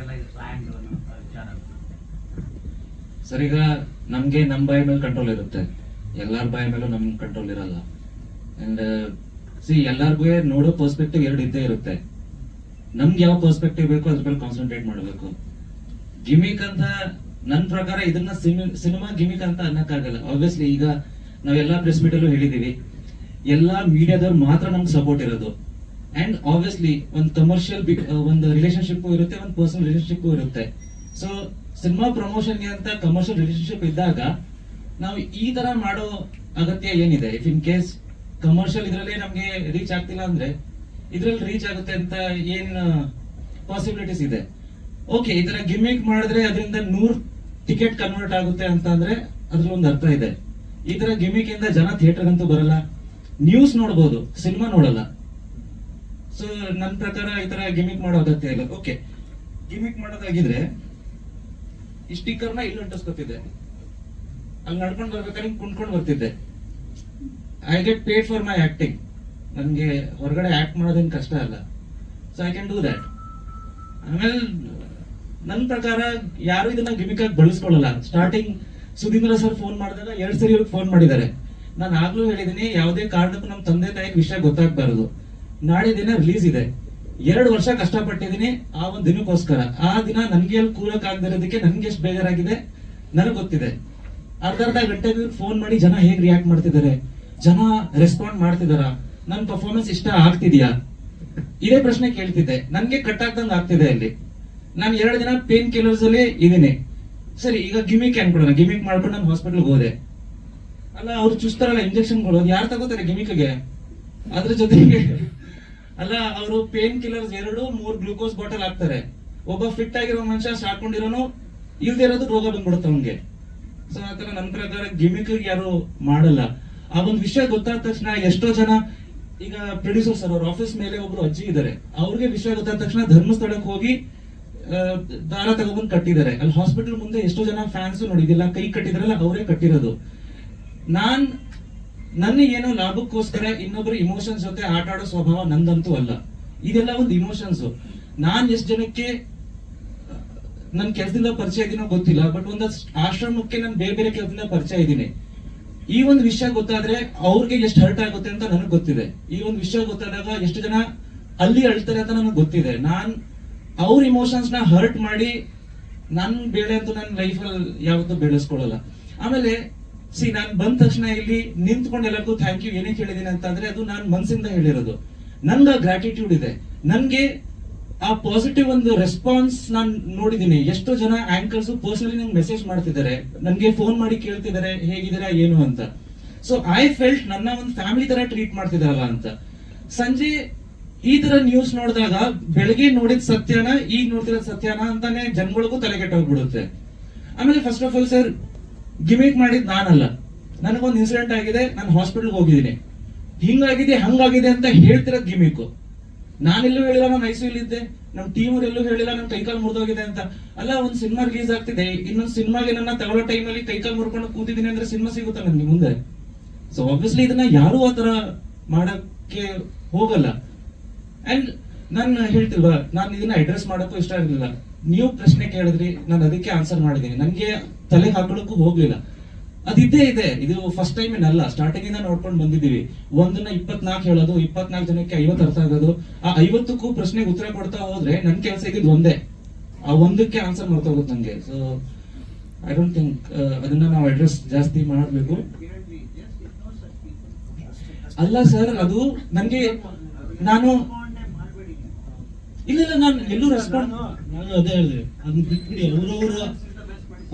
ಎಲ್ಲ ಇದು ಪ್ಲಾನ್ ವಿಚಾರ ಸರ್, ಈಗ ನಮ್ಗೆ ನಮ್ ಬಾಯಿ ಮೇಲೆ ಕಂಟ್ರೋಲ್ ಇರುತ್ತೆ. ಎಲ್ಲಾರ ಬಾಯಿ ಮೇಲೂ ನಮ್ ಕಂಟ್ರೋಲ್ ಇರಲ್ಲ. ಅಂಡ್ ಸಿ ಎಲ್ಲಾರ್ಗು ನೋಡೋ ಪರ್ಸ್ಪೆಕ್ಟಿವ್ ಎರಡು ಇದ್ದೇ ಇರುತ್ತೆ. ನಮ್ಗೆ ಯಾವ ಪರ್ಸ್ಪೆಕ್ಟಿವ್ ಬೇಕು ಅದ್ರ ಮೇಲೆ ಕಾನ್ಸಂಟ್ರೇಟ್ ಮಾಡಬೇಕು. ಗಿಮಿಕ್ ಅಂತ ನನ್ ಪ್ರಕಾರ ಇದನ್ನ ಸಿನಿಮಾ ಗಿಮಿಕ್ ಅಂತ ಅನ್ನಕ್ಕಾಗಲ್ಲ. ಆಬ್ವಿಯಸ್ಲಿ ಈಗ ನಾವೆಲ್ಲಾ ಪ್ರೆಸ್ ಮೀಟ್ ಅಲ್ಲೂ ಹೇಳಿದೀವಿ. ಎಲ್ಲಾ ಮೀಡಿಯಾದವ್ರು ಮಾತ್ರ ನಮ್ಗೆ ಸಪೋರ್ಟ್ ಇರೋದು. ಅಂಡ್ ಆಬ್ವಿಯಸ್ಲಿ ಒಂದು ಕಮರ್ಷಿಯಲ್ ಒಂದು ರಿಲೇಶನ್ಶಿಪ್ ಇರುತ್ತೆ, ಒಂದು ಪರ್ಸನಲ್ ರಿಲೇಶನ್ಶಿಪ್ ಇರುತ್ತೆ. ಸೊ ಸಿನಿಮಾ ಪ್ರಮೋಷನ್ಗೆ ಅಂತ ಕಮರ್ಷಿಯಲ್ ರಿಲೇಶನ್ಶಿಪ್ ಇದ್ದಾಗ, ನಾವು ಈ ತರ ಮಾಡೋ ಅಗತ್ಯ ಏನಿದೆ? ಇಫ್ ಇನ್ ಕೇಸ್ ಕಮರ್ಷಿಯಲ್ ಇದ್ರಲ್ಲಿ ನಮಗೆ ರೀಚ್ ಆಗ್ತಿಲ್ಲ ಅಂದ್ರೆ, ಇದ್ರಲ್ಲಿ ರೀಚ್ ಆಗುತ್ತೆ ಅಂತ ಏನ್ ಪಾಸಿಬಿಲಿಟೀಸ್ ಇದೆ? ಓಕೆ ಈ ತರ ಗಿಮಿಕ್ ಮಾಡಿದ್ರೆ ಅದರಿಂದ ನೂರ್ ಟಿಕೆಟ್ ಕನ್ವರ್ಟ್ ಆಗುತ್ತೆ ಅಂತ ಅಂದ್ರೆ ಅದ್ರಲ್ಲೊಂದು ಅರ್ಥ ಇದೆ. ಈ ತರ ಗಿಮಿಕ್ ಇಂದ ಜನ ಥಿಯೇಟರ್ ಅಂತೂ ಬರಲ್ಲ. ನ್ಯೂಸ್ ನೋಡ್ಬೋದು ಸಿನಿಮಾ ನೋಡಲ್ಲ. ಸೊ ನನ್ನ ಪ್ರಕಾರ ಈ ತರ ಗಿಮಿಕ್ ಮಾಡೋ ಇಲ್ಲ ಓಕೆ ಗಿಮಿಕ್ ಮಾಡೋದಾಗಿದ್ರೆ, ಈ ಸ್ಟಿಕ್ಕರ್ನ ಇಲ್ಲಿ ಅಂಟಿಸ್ಕೊತಿದ್ದೆ. ಅಲ್ಲಿ ನಡ್ಕೊಂಡು ಬರ್ಬೇಕಾದ್ರೆ ಕುಂಡ್ಕೊಂಡು ಬರ್ತಿದ್ದೆ. I get paid for my acting ನನಗೆ ಹೊರಗಡೆ ಆಕ್ಟ್ ಮಾಡೋದೇನು ಕಷ್ಟ ಅಲ್ಲ. So I can do that ಆಮೇಲೆ ನನ್ನ ಪ್ರಕಾರ ಯಾರು ಇದನ್ನ ಗಿಮಿಕ್ ಆಗಿ ಬಳಸ್ಕೊಳ್ಳಲ್ಲ. ಸ್ಟಾರ್ಟಿಂಗ್ ಸುಧೀಂದ್ರ ಸರ್ ಫೋನ್ ಮಾಡಿದಾಗ ಎರಡು ಸರಿ ಫೋನ್ ಮಾಡಿದ್ದಾರೆ. ನಾನು ಆಗ್ಲೂ ಹೇಳಿದ್ದೀನಿ ಯಾವುದೇ ಕಾರಣಕ್ಕೂ ನಮ್ಮ ತಂದೆ ತಾಯಿಗೆ ವಿಷಯ ಗೊತ್ತಾಗ್ಬಾರದು. ನಾಳೆ ದಿನ ರಿಲೀಸ್ ಇದೆ. ಎರಡು ವರ್ಷ ಕಷ್ಟಪಟ್ಟಿದ್ದೀನಿ, ಆ ಒಂದು ದಿನಕ್ಕೋಸ್ಕರ. ಆ ದಿನ ನನ್ಗೆ ಅಲ್ಲಿ ಕೂಲಕ್ ಆಗದಿರೋದಕ್ಕೆ ನನ್ಗೆ ಎಷ್ಟು ಬೇಜಾರಾಗಿದೆ? ನನಗೆ ಗೊತ್ತಿದೆ. ಅರ್ಧ ಗಂಟೆ ಫೋನ್ ಮಾಡಿ ಜನ ಹೇಗೆ ರಿಯಾಕ್ಟ್ ಮಾಡ್ತಿದ್ದಾರೆ? ಜನ ರೆಸ್ಪಾಂಡ್ ಮಾಡ್ತಿದಾರ ನನ್ನ ಪರ್ಫಾರ್ಮೆನ್ಸ್ ಇಷ್ಟ ಆಗ್ತಿದ್ಯಾ? ಇದೇ ಪ್ರಶ್ನೆ ಕೇಳ್ತಿದ್ದೆ. ನನ್ಗೆ ಕಟ್ ಆಗ್ದಂಗ್ ಆಗ್ತಿದೆ ಅಲ್ಲಿ. ನಾನು ಎರಡು ದಿನ ಪೇನ್ ಕಿಲ್ಲರ್ಸ್ ಅಲ್ಲಿ ಇದೀನಿ ಸರಿ, ಈಗ ಗಿಮಿಕ್ ಅನ್ಕೊಡೋಣ ಗಿಮಿಕ್ ಮಾಡ್ಕೊಂಡು ನಾನು ಹಾಸ್ಪಿಟಲ್ಗೆ ಹೋದೆ. ಅಲ್ಲ, ಅವ್ರು ಚುಸ್ತಾರಲ್ಲ ಇಂಜೆಕ್ಷನ್ಗಳು ಯಾರು ತಗೋತಾರೆ ಗಿಮಿಕ್ಗೆ ಅದ್ರ ಜೊತೆಗೆ ಅಲ್ಲ, ಅವರು ಪೇನ್ ಕಿಲ್ಲರ್ಸ್ ಎರಡು, ಮೂರ್ ಗ್ಲೂಕೋಸ್ ಬಾಟಲ್ ಹಾಕ್ತಾರೆ. ಒಬ್ಬ ಫಿಟ್ ಆಗಿರೋ ಮನುಷ್ಯ ಸಾಕೊಂಡಿರೋನು, ಇಲ್ದೇ ಇರೋದು ರೋಗ ಬಂದ್ಬಿಡುತ್ತೆ ಅವ್ನಿಗೆ. ಸೊ ಆತರ ನನ್ನ ಪ್ರಕಾರ ಗಿಮಿಕ್ ಯಾರು ಮಾಡಲ್ಲ. ಆ ಒಂದು ವಿಷಯ ಗೊತ್ತಾದ ತಕ್ಷಣ ಎಷ್ಟೋ ಜನ, ಈಗ ಪ್ರೊಡ್ಯೂಸರ್ ಸರ್ ಅವ್ರ ಆಫೀಸ್ ಮೇಲೆ ಒಬ್ರು ಅಜ್ಜಿ ಇದ್ದಾರೆ. ಅವ್ರಿಗೆ ವಿಷಯ ಗೊತ್ತಾದ ತಕ್ಷಣ ಧರ್ಮಸ್ಥಳಕ್ಕೆ ಹೋಗಿ ದಾರ ತಗೊಂಡ್ಬಂದು ಕಟ್ಟಿದ್ದಾರೆ. ಅಲ್ಲಿ ಹಾಸ್ಪಿಟಲ್ ಮುಂದೆ ಎಷ್ಟೋ ಜನ ಫ್ಯಾನ್ಸ್ ನೋಡಿದಿಲ್ಲ ಕೈ ಕಟ್ಟಿದ್ರಲ್ಲ, ಅವರೇ ಕಟ್ಟಿರೋದು. ನಾನ್ ನನಗೇನೋ ಲಾಭಕ್ಕೋಸ್ಕರ ಇನ್ನೊಬ್ರು ಇಮೋಷನ್ಸ್ ಜೊತೆ ಆಟ ಆಡೋ ಸ್ವಭಾವ ನಂದಂತೂ ಅಲ್ಲ. ಇದೆಲ್ಲ ಒಂದು ಇಮೋಷನ್ಸ್ ನಾನ್ ಎಷ್ಟ್ ಜನಕ್ಕೆ ನನ್ನ ಕೆಲಸದಿಂದ ಪರಿಚಯ ಇದೀನೋ ಗೊತ್ತಿಲ್ಲ ಬಟ್ ಒಂದು ಆಶ್ರಮಕ್ಕೆ ನಾನು ಬೇರೆ ಬೇರೆ ಕೆಲಸದಿಂದ ಪರಿಚಯ ಇದ್ದೀನಿ. ಈ ಒಂದು ವಿಷಯ ಗೊತ್ತಾದ್ರೆ ಅವ್ರಿಗೆ ಎಷ್ಟು ಹರ್ಟ್ ಆಗುತ್ತೆ ಅಂತ ನನಗೆ ಗೊತ್ತಿದೆ. ಈ ಒಂದು ವಿಷಯ ಗೊತ್ತಾದಾಗ ಎಷ್ಟು ಜನ ಅಲ್ಲಿ ಅಳ್ತಾರೆ ಅಂತ ನನಗೆ ಗೊತ್ತಿದೆ. ನಾನ್ ಅವ್ರ ಇಮೋಷನ್ಸ್ನ ಹರ್ಟ್ ಮಾಡಿ ನನ್ ಬೇಳೆ ಅಂತೂ ನನ್ನ ಲೈಫಲ್ಲಿ ಯಾವತ್ತೂ ಬೆಳೆಸ್ಕೊಳ್ಳಲ್ಲ. ಆಮೇಲೆ ಸಿ ನಾನು ಬಂದ ತಕ್ಷಣ ಇಲ್ಲಿ ನಿಂತ್ಕೊಂಡು ಎಲ್ಲರಿಗೂ ಥ್ಯಾಂಕ್ ಯು ಏನಕ್ಕೆ ಹೇಳಿದೀನಿ ಅಂತಂದ್ರೆ ಅದು ನಾನು ಮನ್ಸಿಂದ ಹೇಳಿರೋದು. ನಂಗೆ ಆ ಗ್ರಾಟಿಟ್ಯೂಡ್ ಇದೆ. ನನ್ಗೆ ಆ ಪಾಸಿಟಿವ್ ಒಂದು ರೆಸ್ಪಾನ್ಸ್ ನಾನು ನೋಡಿದ್ದೀನಿ ಎಷ್ಟೋ ಜನ ಆಂಕರ್ಸ್ ಪರ್ಸನಲಿ ನಂಗೆ ಮೆಸೇಜ್ ಮಾಡ್ತಿದ್ದಾರೆ. ನನಗೆ ಫೋನ್ ಮಾಡಿ ಕೇಳ್ತಿದ್ದಾರೆ, ಹೇಗಿದ್ದೀರಾ, ಏನು ಅಂತ. ಸೊ ಐ ಫೆಲ್ಟ್ ನನ್ನ ಒಂದು ಫ್ಯಾಮಿಲಿ ತರ ಟ್ರೀಟ್ ಮಾಡ್ತಿದಾರಲ್ಲ ಅಂತ. ಸಂಜೆ ಈ ತರ ನ್ಯೂಸ್ ನೋಡಿದಾಗ ಬೆಳಗ್ಗೆ ನೋಡಿದ ಸತ್ಯನ, ಈಗ ನೋಡ್ತಿರೋ ಸತ್ಯನ ಅಂತಾನೆ ಜನಗಳಿಗೂ ತಲೆಗೆಟ್ಟೋಗ್ಬಿಡುತ್ತೆ ಆಮೇಲೆ first of all sir gimmick ಮಾಡಿದ್ ನಾನಲ್ಲ. ನನಗೊಂದು ಇನ್ಸಿಡೆಂಟ್ ಆಗಿದೆ, ನಾನು ಹಾಸ್ಪಿಟಲ್ಗೆ ಹೋಗಿದ್ದೀನಿ. ಹಿಂಗಾಗಿದೆ, ಹಂಗಾಗಿದೆ ಅಂತ ಹೇಳ್ತಿರೋದು ಗಿಮಿಕ್ ನಾನೆಲ್ಲೂ ಹೇಳಿಲ್ಲ, ನಾನು ಐಸಿಯು ಇಲ್ಲಿದ್ದೆ ನಮ್ಮ ಟೀಮ್ ಎಲ್ಲೂ ಹೇಳಿಲ್ಲ ನಮ್ ಕೈಕಾಲ್ ಮುರಿದೋಗಿದೆ ಅಂತ. ಅಲ್ಲ, ಒಂದು ಸಿನಿಮಾ ರಿಲೀಸ್ ಆಗ್ತಿದೆ. ಇನ್ನೊಂದು ಸಿನಿಮಾಗೆ ನನ್ನ ತಗೊಳ್ಳೋ ಟೈಮಲ್ಲಿ ಕೈಕಾಲ್ ಮುರ್ಕೊಂಡು ಕೂತಿದ್ದೀನಿ ಅಂದ್ರೆ ಸಿನಿಮಾ ಸಿಗುತ್ತಾ ನನಗೆ ಮುಂದೆ? ಸೊ ಆಬ್ವಿಯಸ್ಲಿ ಇದನ್ನ ಯಾರು ಆ ತರ ಮಾಡಕ್ಕೆ ಹೋಗಲ್ಲ. ಅಂಡ್ ನಾನು ಹೇಳ್ತಿಲ್ವಾ, ನಾನು ಇದನ್ನ ಅಡ್ರೆಸ್ ಮಾಡೋಕ್ಕೂ ಇಷ್ಟ ಆಗಿರ್ಲಿಲ್ಲ ನೀವು ಪ್ರಶ್ನೆ ಕೇಳಿದ್ರಿ, ನಾನು ಅದಕ್ಕೆ ಆನ್ಸರ್ ಮಾಡಿದ್ದೀನಿ. ನನಗೆ ತಲೆ ಹಾಕೊಳ್ಳೋಕ್ಕೂ ಹೋಗ್ಲಿಲ್ಲ. ಅದಿದ್ದೇ ಇದೆ. ಇದು ಫಸ್ಟ್ ಟೈಮ್ ಏನಲ್ಲ ಸ್ಟಾರ್ಟಿಂಗ್ ಇಂದ ನೋಡ್ಕೊಂಡು ಬಂದಿದ್ದೀವಿ. ಒಂದನ್ನ ಇಪ್ಪತ್ನಾಲ್ಕು ಹೇಳೋದು, ಇಪ್ಪತ್ನಾಲ್ಕು ಜನಕ್ಕೆ ಐವತ್ತು ಅರ್ಥ ಆಗೋದು. ಆ ಐವತ್ತಕ್ಕೂ ಪ್ರಶ್ನೆಗೆ ಉತ್ತರ ಕೊಡ್ತಾ ಹೋದ್ರೆ ನನ್ನ ಕೆಲಸ ಇದ್ದಿದ್ದು ಒಂದೇ. ಆ ಒಂದಕ್ಕೆ ಆನ್ಸರ್ ಮರ್ತೋಗುತ್ತೆ ನಂಗೆ. ಸೊ ಐ ಡೋಂಟ್ ಥಿಂಕ್ ಅದನ್ನ ನಾವು ಅಡ್ರೆಸ್ ಜಾಸ್ತಿ ಮಾಡಬೇಕು. ಅಲ್ಲ ಸರ್ ಅದು ನನಗೆ ನಾನು ಇಲ್ಲ ಇಲ್ಲ ನಾನು ಎಲ್ಲೂ ರೆಸ್ಪಾಂಡ್ ನಾನು ಅದೇ ಹೇಳಿದೆ. ಅದನ್ನ ಬಿಟ್ಬಿಡಿ ಅವ್ರವ್ರ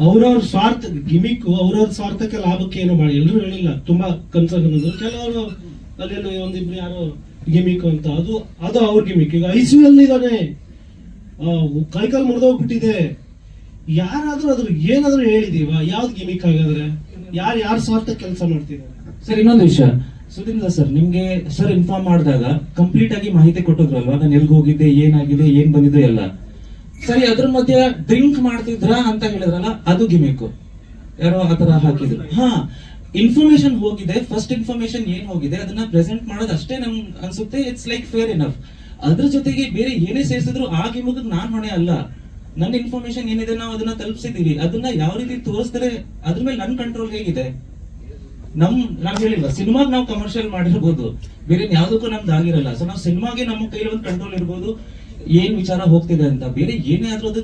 ಅವ್ರವ್ರ ಸ್ವಾರ್ಥ ಗಿಮಿಕ್ ಅವ್ರವ್ರ ಸ್ವಾರ್ಥಕ್ಕೆ ಲಾಭಕ್ಕೆ ಏನು ಮಾಡಿ ಎಲ್ಲರೂ ಹೇಳಿಲ್ಲ. ತುಂಬಾ ಕನ್ಸರ್ನ್ ಅನ್ನೋದು. ಕೆಲವರು ಅಲ್ಲೆಲ್ಲೋ ಒಂದಿಬ್ರು ಯಾರೋ ಗಿಮಿಕ್ ಅಂತ. ಅದು ಅದು ಅವ್ರ ಗಿಮಿಕ್ ಈಗ ಐ ಸಿ ಅಲ್ಲಿ ಇದಾನೆ ಕೈಕಾಲ್ ಮುರಿದೋಗ್ಬಿಟ್ಟಿದೆ. ಯಾರಾದ್ರೂ ಅದ್ರ ಏನಾದ್ರೂ ಹೇಳಿದೀವ? ಯಾವ್ದು ಗಿಮಿಕ್ ಹಾಗಾದ್ರೆ? ಯಾರು ಯಾರ ಸ್ವಾರ್ಥ ಕೆಲಸ ಮಾಡ್ತಿದ್ದಾರೆ? ಸರ್ ಇನ್ನೊಂದು ವಿಷಯ. ಸುಧೀಂದ್ರ ಸರ್ ನಿಮ್ಗೆ ಸರ್ ಇನ್ಫಾರ್ಮ್ ಮಾಡಿದಾಗ ಕಂಪ್ಲೀಟ್ ಆಗಿ ಮಾಹಿತಿ ಕೊಟ್ಟಿದ್ರಲ್ವಾ? ನಾನು ಎಲ್ಗ್ ಹೋಗಿದ್ದೆ, ಏನಾಗಿದೆ, ಏನ್ ಬಂದಿದೆ ಎಲ್ಲ. ಸರಿ, ಅದ್ರ ಮಧ್ಯೆ ಡ್ರಿಂಕ್ ಮಾಡ್ತಿದ್ರ ಅಂತ ಹೇಳಿದ್ರಲ್ಲ, ಅದು ಗಿಮಿಕ್ ಯಾರೋ ಆತರ ಹಾಕಿದ್ರು. ಹಾ ಇನ್ಫಾರ್ಮೇಶನ್ ಹೋಗಿದೆ. ಫಸ್ಟ್ ಇನ್ಫಾರ್ಮೇಶನ್ ಏನ್ ಹೋಗಿದೆ, ಅದನ್ನ ಪ್ರೆಸೆಂಟ್ ಮಾಡೋದು ಅಷ್ಟೇ ನಮ್ ಅನ್ಸುತ್ತೆ. ಇಟ್ಸ್ ಲೈಕ್ ಫೇರ್ ಇನಫ್ ಅದ್ರ ಜೊತೆಗೆ ಬೇರೆ ಏನೇ ಸೇರಿಸಿದ್ರು, ಆ ಗಿಮಿಕ್ ನಾನ್ ಹೊಣೆ ಅಲ್ಲ. ನನ್ನ ಇನ್ಫಾರ್ಮೇಶನ್ ಏನಿದೆ, ನಾವು ಅದನ್ನ ತಲುಪಿಸಿದೀವಿ ಅದನ್ನ ಯಾವ ರೀತಿ ತೋರಿಸಿದ್ರೆ ಅದ್ರ ಮೇಲೆ ನನ್ನ ಕಂಟ್ರೋಲ್ ಹೇಗಿದೆ? ನಮ್, ನಾವ್ ಹೇಳಿಲ್ಲ ಸಿನಿಮಾಗ್ ನಾವು ಕಮರ್ಷಿಯಲ್ ಮಾಡಿರ್ಬೋದು. ಬೇರೆ ಯಾವ್ದಕ್ಕೂ ನಮ್ದು ಆಗಿರಲ್ಲ. ಸೊ ನಾವು ಸಿನಿಮಾಗೆ ನಮ್ಮ ಕೈಲಿ ಒಂದು ಕಂಟ್ರೋಲ್ ಇರ್ಬೋದು. ಏನ್ ವಿಚಾರ ಹೋಗ್ತಿದೆ ಅಂತ. ಬೇರೆ ಏನೇ ಆದ್ರೂ ಅದು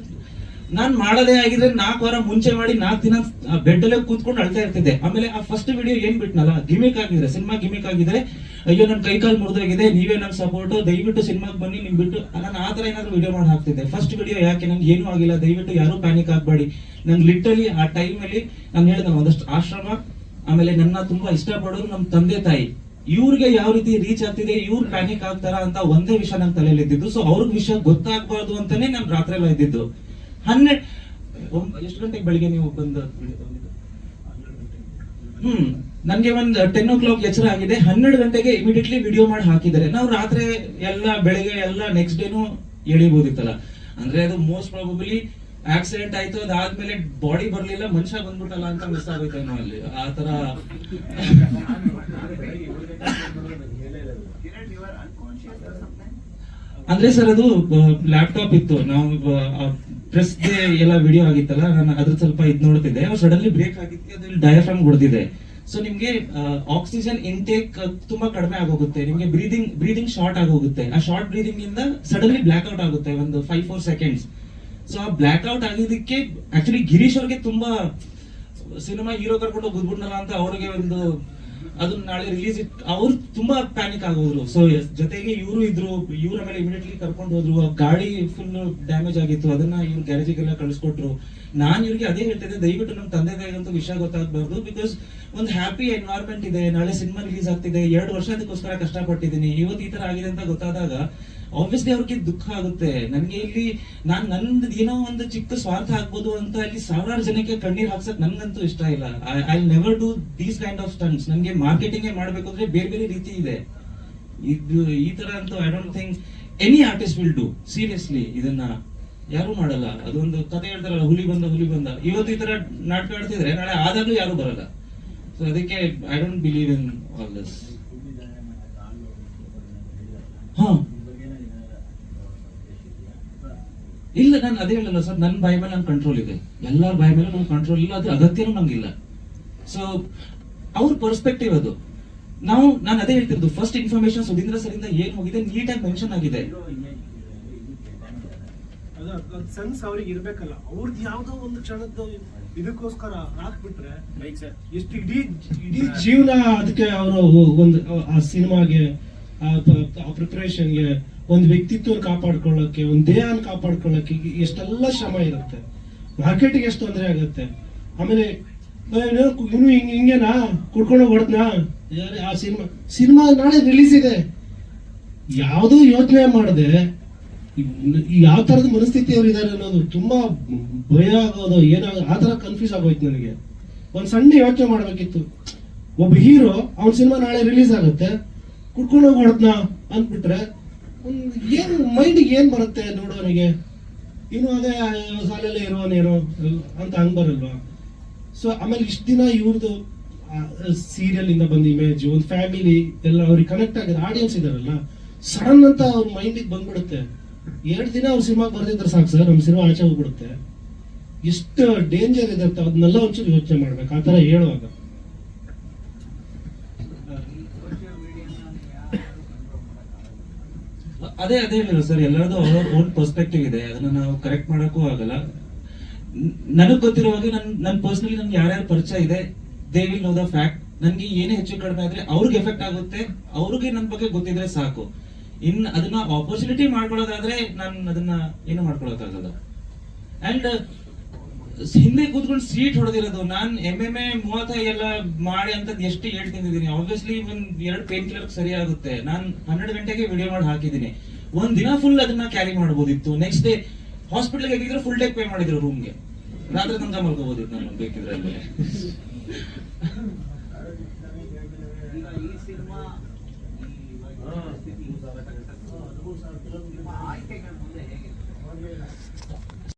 ನಾನ್ ಮಾಡದೇ ಆಗಿದ್ರೆ ನಾಲ್ಕು ವಾರ ಮುಂಚೆ ಮಾಡಿ ನಾಲ್ಕು ದಿನ ಬೆಡ್ ಅಲ್ಲೇ ಕೂತ್ಕೊಂಡು ಅಳ್ತಾ ಇರ್ತಿದ್ದೆ. ಆಮೇಲೆ ಆ ಫಸ್ಟ್ ವಿಡಿಯೋ ಏನ್ ಬಿಟ್ನಲ್ಲ? ಗಿಮಿಕ್ ಆಗಿದ್ರೆ ಸಿನಿಮಾ ಗಿಮಿಕ್ ಆಗಿದ್ರೆ, ಅಯ್ಯೋ, ನನ್ ಕೈ ಕಾಲು ಮುರಿದೋಗಿದೆ, ನೀವೇ ನನ್ ಸಪೋರ್ಟ್ ದಯವಿಟ್ಟು ಸಿನಿಮಾಗ್ ಬನ್ನಿ, ನಿಮ್ ಬಿಟ್ಟು ನಾನು ಆ ತರ ಏನಾದ್ರು ವಿಡಿಯೋ ಮಾಡಿ ಹಾಕ್ತಿದ್ದೆ. ಫಸ್ಟ್ ವಿಡಿಯೋ ಯಾಕೆ? ನಂಗೆ ಏನೂ ಆಗಿಲ್ಲ. ದಯವಿಟ್ಟು ಯಾರು ಪ್ಯಾನಿಕ್ ಆಗ್ಬೇಡಿ. ನಂಗೆ ಲಿಟ್ರಲಿ ಆ ಟೈಮ್ ಅಲ್ಲಿ ನಾನು ಹೇಳಿದ ಒಂದಷ್ಟು ಆಶ್ರಮ ಆಮೇಲೆ ನನ್ನ ತುಂಬಾ ಇಷ್ಟಪಡೋರು ನಮ್ ತಂದೆ ತಾಯಿ. ಇವ್ರಿಗೆ ಯಾವ ರೀತಿ ರೀಚ್ ಆಗ್ತಿದೆ, ಇವ್ರು ಪ್ಯಾನಿಕ್ ಆಗ್ತಾರ ಅಂತ ಒಂದೇ ವಿಷಯ ನನ್ನ ತಲೆಯಲ್ಲಿ ಇದ್ದಿದ್ದು ಸೊ ಅವ್ರಿಗೆ ವಿಷಯ ಗೊತ್ತಾಗಬಾರ್ದು ಅಂತಾನೆ ನಾನು ರಾತ್ರಿ ಎಲ್ಲ ಇದ್ದಿದ್ದು ಹನ್ನೆರಡು ಎಷ್ಟು ಗಂಟೆಗೆ ಬೆಳಿಗ್ಗೆ ನೀವು ಬಂದು ಹ್ಮ್, ನನ್ಗೆ ಒಂದ್ ಟೆನ್ ಓ ಕ್ಲಾಕ್ ಎಚ್ಚರ ಆಗಿದೆ. ಹನ್ನೆರಡು ಗಂಟೆಗೆ ಇಮಿಡಿಯೇಟ್ಲಿ ವಿಡಿಯೋ ಮಾಡಿ ಹಾಕಿದ್ದಾರೆ. ನಾವು ರಾತ್ರಿ ಎಲ್ಲ, ಬೆಳಿಗ್ಗೆ ಎಲ್ಲ ನೆಕ್ಸ್ಟ್ ಡೇನು ಎಳಿಬಹುದಿತ್ತಲ್ಲ ಅಂದ್ರೆ ಅದು ಮೋಸ್ಟ್ ಪ್ರಾಬಬಲಿ ಆಕ್ಸಿಡೆಂಟ್ ಆಯ್ತು, ಅದಾದ್ಮೇಲೆ ಬಾಡಿ ಬರ್ಲಿಲ್ಲ, ಮನುಷ್ಯ ಬಂದ್ಬಿಟ್ಟಲ್ಲ ಅಂತ ಮಿಸ್ ಆಗೋಯ್ತೇನೋ ಅಲ್ಲಿ. ಆ ತರ ಅಂದ್ರೆ ಸರ್, ಅದು ಲ್ಯಾಪ್ಟಾಪ್ ಇತ್ತು. ನಾವು ಪ್ರೆಸ್ ಎಲ್ಲ ವಿಡಿಯೋ ಆಗಿತ್ತಲ್ಲ, ನಾನು ಅದ್ರ ಸ್ವಲ್ಪ ಇದ್ ನೋಡ್ತಿದ್ದೆ. ಸಡನ್ಲಿ ಬ್ರೇಕ್ ಆಗಿತ್ತು, ಅದ್ರಲ್ಲಿ ಡಯಾಫ್ರಾಮ್ ಹೊಡೆದಿದೆ. ಸೊ ನಿಮ್ಗೆ ಆಕ್ಸಿಜನ್ ಇಂಟೇಕ್ ತುಂಬಾ ಕಡಿಮೆ ಆಗೋಗುತ್ತೆ. ನಿಮ್ಗೆ ಬ್ರೀದಿಂಗ್ ಬ್ರೀದಿಂಗ್ ಶಾರ್ಟ್ ಆಗೋಗುತ್ತೆ. ಆ ಶಾರ್ಟ್ ಬ್ರೀದಿಂಗ್ ಇಂದ ಸಡನ್ಲಿ ಬ್ಲಾಕ್ ಔಟ್ ಆಗುತ್ತೆ ಒಂದು ಫೈವ್ ಫೋರ್ ಸೆಕೆಂಡ್ಸ್ ಸೊ ಆ ಬ್ಲಾಕ್ ಔಟ್ ಆಗಿದ್ದಕ್ಕೆ ಆಕ್ಚುಲಿ ಗಿರೀಶ್ ಅವ್ರಿಗೆ ತುಂಬಾ ಸಿನಿಮಾ ಹೀರೋ ಕರ್ಕೊಂಡು ಗುದ್ಬಿಟ್ನಲ್ಲ ಅಂತ ಅವ್ರಿಗೆ ಒಂದು ಅದು ನಾಳೆ ರಿಲೀಸ್ ಇಟ್ ಅವ್ರು ತುಂಬಾ ಪ್ಯಾನಿಕ್ ಆಗೋದ್ರು. ಸೊ ಜೊತೆಗೆ ಇವರು ಇದ್ರು, ಇವ್ರ ಮೇಲೆ ಇಮಿಡಿಯೇಟ್ಲಿ ಕರ್ಕೊಂಡು ಹೋದ್ರು ಗಾಡಿ ಫುಲ್ ಡ್ಯಾಮೇಜ್ ಆಗಿತ್ತು, ಅದನ್ನ ಇವ್ರ ಗ್ಯಾರೇಜಿಗೆಲ್ಲ ಕಳಿಸ್ಕೊಟ್ರು. ನಾನ್ ಇವ್ರಿಗೆ ಅದೇ ಹೇಳ್ತಿದ್ದೆ ದಯವಿಟ್ಟು ನಮ್ಮ ತಂದೆ ತಾಯಿಗಂತೂ ವಿಷಯ ಗೊತ್ತಾಗಬಾರ್ದು ಬಿಕಾಸ್ ಒಂದು ಹ್ಯಾಪಿ ಎನ್ವೈರ್ಮೆಂಟ್ ಇದೆ, ನಾಳೆ ಸಿನಿಮಾ ರಿಲೀಸ್ ಆಗ್ತಿದೆ, ಎರಡು ವರ್ಷ ಅದಕ್ಕೋಸ್ಕರ ಕಷ್ಟಪಟ್ಟಿದ್ದೀನಿ, ಇವತ್ತು ಈ ತರ ಆಗಿದೆ ಅಂತ ಗೊತ್ತಾದಾಗ ಆಬ್ವಿಯಸ್ಲಿ ಅವ್ರಿಗೆ ದುಃಖ ಆಗುತ್ತೆ. ನನಗೆ ಇಲ್ಲಿ ನಾನು ನಂದು ಏನೋ ಒಂದು ಚಿಕ್ಕ ಸ್ವಾರ್ಥ ಆಗ್ಬೋದು ಅಂತ ಅಲ್ಲಿ ಸಾವಿರಾರು ಜನಕ್ಕೆ ಕಣ್ಣೀರ್ ಹಾಕ್ಸಕ್ ನನ್ಗಂತೂ ಇಷ್ಟ ಇಲ್ಲ. I never do these kind of stunts ನನಗೆ ಮಾರ್ಕೆಟಿಂಗ್ ಮಾಡಬೇಕು ಅಂದ್ರೆ ಬೇರೆ ಬೇರೆ ರೀತಿ ಇದೆ. ಇದು ಈ ತರ ಅಂತೂ I don't think any artist will do seriously ಇದನ್ನ ಯಾರು ಮಾಡಲ್ಲ. ಅದೊಂದು ಕತೆ ಹೇಳ್ತಾರಲ್ಲ ಹುಲಿ ಬಂದ ಹುಲಿ ಬಂದ. ಇವತ್ತು ಈ ತರ ನಾಟಕ ಆಡ್ತಿದ್ರೆ ನಾಳೆ ಆದಾಗ್ಲೂ ಯಾರು ಬರಲ್ಲ. ಸೊ ಅದಕ್ಕೆ I don't believe in all this ಹಾ. ಇಲ್ಲ ನಾನು ಅದೇ ಹೇಳಲ್ಲ ಸರ್ ನನ್ನ ಬಾಯಿ ಮೇಲೆ ನನ್ ಕಂಟ್ರೋಲ್ ಇದೆ. ಎಲ್ಲರ ಬಾಯಿ ಮೇಲೆ ನಂಗೆ ಕಂಟ್ರೋಲ್ ಇಲ್ಲ ಅದು ಅಗತ್ಯನೂ ನಮ್ಗಿಲ್ಲ ಸೊ ಅವ್ರ ಪರ್ಸ್ಪೆಕ್ಟಿವ್ ಅದು. ನಾವು ನಾನು ಅದೇ ಹೇಳ್ತಿರೋದು ಫಸ್ಟ್ ಇನ್ಫಾರ್ಮೇಶನ್ ಸುಧೀಂದ್ರ ಸರ್ ಇಂದ ಏನ್ ಹೋಗಿದೆ ನೀಟಾಗಿ ಮೆನ್ಷನ್ ಆಗಿದೆ. ಅದು ಸೆನ್ಸ್ ಅವ್ರಿಗೆ ಇರ್ಬೇಕಲ್ಲ. ಅವ್ರದ್ದು ಯಾವ್ದೋ ಒಂದು ಕ್ಷಣದ್ದು ಇದಕ್ಕೋಸ್ಕರ ಹಾಕ್ಬಿಟ್ರೆ ಎಷ್ಟು ಇಡೀ ಇಡೀ ಜೀವನ ಅದಕ್ಕೆ ಅವರು ಒಂದು ಆ ಸಿನಿಮಾಗೆ ಆ ಪ್ರಿಪರೇಷನ್ಗೆ ಒಂದು ವ್ಯಕ್ತಿತ್ವನ ಕಾಪಾಡ್ಕೊಳ್ಳಕ್ಕೆ, ಒಂದು ದೇಹನ ಕಾಪಾಡ್ಕೊಳ್ಳಕ್ಕೆ ಎಷ್ಟೆಲ್ಲ ಶ್ರಮ ಇರುತ್ತೆ. ಮಾರ್ಕೆಟಿಗೆ ಎಷ್ಟು ತೊಂದರೆ ಆಗುತ್ತೆ. ಆಮೇಲೆ ಇನ್ನು ಹಿಂಗೆ ಹಿಂಗೇನಾ? ಕುಡ್ಕೊಂಡು ಹೊಡೆದ್ನಾ? ಆ ಸಿನಿಮಾ ಸಿನಿಮಾ ನಾಳೆ ರಿಲೀಸ್ ಇದೆ. ಯಾವುದೂ ಯೋಚನೆ ಮಾಡದೆ. ಯಾವ ತರದ ಮನಸ್ಥಿತಿ ಅವ್ರು ಇದಾರೆ ಅನ್ನೋದು ತುಂಬಾ ಭಯ ಆಗೋದು ಏನಾಗ ಆ ತರ ಕನ್ಫ್ಯೂಸ್ ಆಗೋಯ್ತು ನನಗೆ. ಒಂದು ಸಣ್ಣ ಯೋಚನೆ ಮಾಡಬೇಕಿತ್ತು. ಒಬ್ಬ ಹೀರೋ ಅವ್ನ ಸಿನಿಮಾ ನಾಳೆ ರಿಲೀಸ್ ಆಗುತ್ತೆ. ಕುಡ್ಕೊಂಡು ಹೋಗಿ ಹೊಡೆದ್ನ ಅಂದ್ಬಿಟ್ರೆ ಏನು ಏನ್ ಮೈಂಡಿಗೆ ಏನ್ ಬರುತ್ತೆ ನೋಡೋನಿಗೆ ಇನ್ನು ಅದೇ ಸಾಲಲ್ಲೇ ಇರೋನೇನೋ ಅಂತ ಹಂಗ್ ಬರಲ್ವಾ? ಸೊ ಆಮೇಲೆ ಇಷ್ಟು ದಿನ ಇವ್ರದ್ದು ಸೀರಿಯಲ್ ಇಂದ ಬಂದ ಇಮೇಜ್ ಒಂದು ಫ್ಯಾಮಿಲಿ ಎಲ್ಲ ಅವ್ರಿಗೆ ಕನೆಕ್ಟ್ ಆಗಿದೆ ಆಡಿಯನ್ಸ್ ಇದಾರಲ್ಲ ಸಡನ್ ಅಂತ ಅವ್ರ ಮೈಂಡಿಗೆ ಬಂದ್ಬಿಡುತ್ತೆ. ಎರಡು ದಿನ ಅವ್ರ ಸಿನಿಮಾ ಬರ್ದಿದ್ರೆ ಸಾಕು ಸರ್ ನಮ್ಮ ಸಿನಿಮಾ ಆಚೆ ಹೋಗ್ಬಿಡುತ್ತೆ. ಎಷ್ಟು ಡೇಂಜರ್ ಇದೆ ಅಂತ ಅದನ್ನೆಲ್ಲ ಒಂಚೂರು ಯೋಚನೆ ಮಾಡ್ಬೇಕು, ಆ ಥರ ಹೇಳುವಾಗ. ಅದೇ ಅದೇ ಹೇಳಿದ್ರು ಸರ್. ಎಲ್ಲರದು ಅವ್ರ ಓನ್ ಪರ್ಸ್ಪೆಕ್ಟಿವ್ ಇದೆ. ಅದನ್ನ ನಾವು ಕರೆಕ್ಟ್ ಮಾಡೋಕ್ಕೂ ಆಗಲ್ಲ. ನನಗ್ ಗೊತ್ತಿರೋ ಹಾಗೆ ನನ್ ನನ್ ಪರ್ಸ್ನಲಿ ನನ್ಗೆ ಯಾರ್ಯಾರು ಪರಿಚಯ ಇದೆ they will know the fact ನನ್ಗೆ ಏನೇ ಹೆಚ್ಚು ಕಡಿಮೆ ಆದ್ರೆ ಅವ್ರಿಗೆ ಎಫೆಕ್ಟ್ ಆಗುತ್ತೆ. ಅವ್ರಿಗೆ ನನ್ ಬಗ್ಗೆ ಗೊತ್ತಿದ್ರೆ ಸಾಕು. ಇನ್ ಅದನ್ನ ಆಪರ್ಚುನಿಟಿ ಮಾಡ್ಕೊಳ್ಳೋದಾದ್ರೆ ನಾನು ಅದನ್ನ ಏನು ಮಾಡ್ಕೊಳ್ಳೋಕ್ಕಾಗಲ್ಲ. ಅಂಡ್ ಹಿಂದೆ ಕೂತ್ಕೊಂಡು ಸೀಟ್ ಹೊಡೆದಿರೋದು ನಾನ್ ಎಂ ಎಂ ಎ ಮೂವತ್ತೈದು ಎಲ್ಲ ಮಾಡಿ ಅಂತ ಎಷ್ಟು ಏಟ್ ತಿಂದಿದ್ದೀನಿ ಆಬ್ವಿಯಸ್ಲಿ ಒಂದ್ ಎರಡು ಪೇನ್ ಕಿಲ್ಲರ್ ಸರಿ ಆಗುತ್ತೆ ನಾನ್ ಹನ್ನೆರಡು ಗಂಟೆಗೆ ವಿಡಿಯೋ ಮಾಡಿ ಹಾಕಿದ್ದೀನಿ ಒಂದ್ ದಿನ ಫುಲ್ ಅದನ್ನ ಕ್ಯಾರಿ ಮಾಡ್ಬೋದಿತ್ತು ನೆಕ್ಸ್ಟ್ ಡೇ ಹಾಸ್ಪಿಟಲ್ಗೆ ಹೇಗಿದ್ರೆ ಫುಲ್ ಡೇ ಪೇ ಮಾಡಿದ್ರು ರೂಮ್ಗೆ ರಾತ್ರಿ ತನಕ ಮಲ್ಕೋಬೋದಿತ್ತು ನಾನು ಬೇಕಿದ್ರೆ ಅಲ್ಲಿ. ಆಯ್ಕೆಗಳ ಮುಂದೆ ಹೇಗಿದೆ